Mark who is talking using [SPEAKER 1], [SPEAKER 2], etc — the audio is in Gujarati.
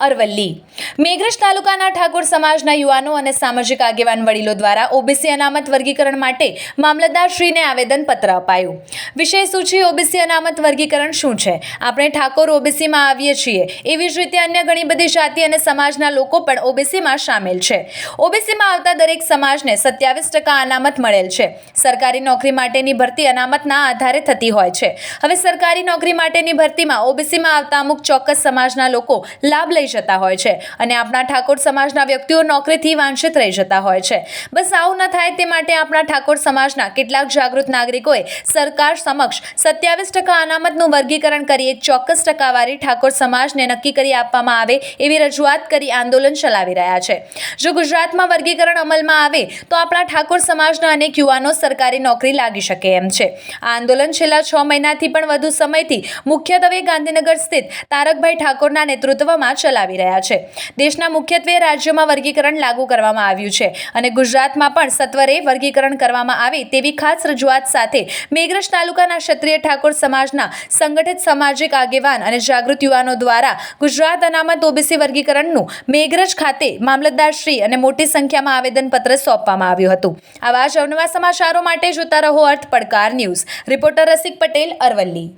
[SPEAKER 1] અરવલ્લી. મેઘરજ તાલુકાના ઠાકોર સમાજના યુવાનો અને સામાજિક આગેવાન વડીલો દ્વારા ઓબીસી અનામત વર્ગીકરણ માટે મામલતદારશ્રીને આવેદનપત્ર અપાયું. વિષય સૂચિ ઓબીસી અનામત વર્ગીકરણ શું છે? આપણે ઠાકોર ઓબીસીમાં આવીએ છીએ. એવી જ રીતે અન્ય ઘણી બધી જાતિ અને સમાજના લોકો પણ ઓબીસીમાં સામેલ છે. ઓબીસીમાં આવતા દરેક સમાજને સત્યાવીસ ટકા અનામત મળેલ છે. સરકારી નોકરી માટેની ભરતી અનામતના આધારે થતી હોય છે. હવે સરકારી નોકરી માટેની ભરતીમાં ઓબીસીમાં આવતા અમુક ચોક્કસ સમાજના લોકો લાભ લઈ જતા હોય છે અને આપણા ઠાકોર સમાજના વ્યક્તિઓ નોકરીથી વાંછિત રહી જતા હોય છે. બસ આવું ન થાય તે માટે આપણા ઠાકોર સમાજના કેટલાક જાગૃત નાગરિકોએ સરકાર સમક્ષ સત્યાવીસ ટકા અનામતનું વર્ગીકરણ કરી એક ચોક્કસ ટકાવારી ઠાકોર સમાજને નક્કી કરી આપવામાં આવે એવી રજૂઆત કરી આંદોલન ચલાવી રહ્યા છે. જો ગુજરાતમાં વર્ગીકરણ અમલમાં આવે તો આપણા ઠાકોર સમાજના અનેક યુવાનો સરકારી નોકરી લાગી શકે એમ છે. આ આંદોલન છેલ્લા છ મહિનાથી પણ વધુ સમયથી મુખ્યત્વે ગાંધીનગર સ્થિત તારકભાઈ ઠાકોરના નેતૃત્વમાં ચલાવી રહ્યા છે. દેશના મુખ્યત્વે રાજ્યોમાં વર્ગીકરણ લાગુ કરવામાં આવ્યું છે અને ગુજરાતમાં પણ સત્વરે વર્ગીકરણ કરવામાં આવે તેવી ખાસ રજૂઆત સાથે મેઘરજ તાલુકાના ક્ષત્રિય ઠાકોર સમાજના સંગઠિત સામાજિક આગેવાન અને જાગૃત યુવાનો દ્વારા ગુજરાત અનામત ઓબીસી વર્ગીકરણનું મેઘરજ ખાતે મામલતદારશ્રી અને મોટી સંખ્યામાં આવેદનપત્ર સોંપવામાં આવ્યું હતું. આવા જ અવનવા સમાચારો માટે જોતા રહો અર્થ પડકાર ન્યૂઝ. રિપોર્ટર રસિક પટેલ અરવલ્લી.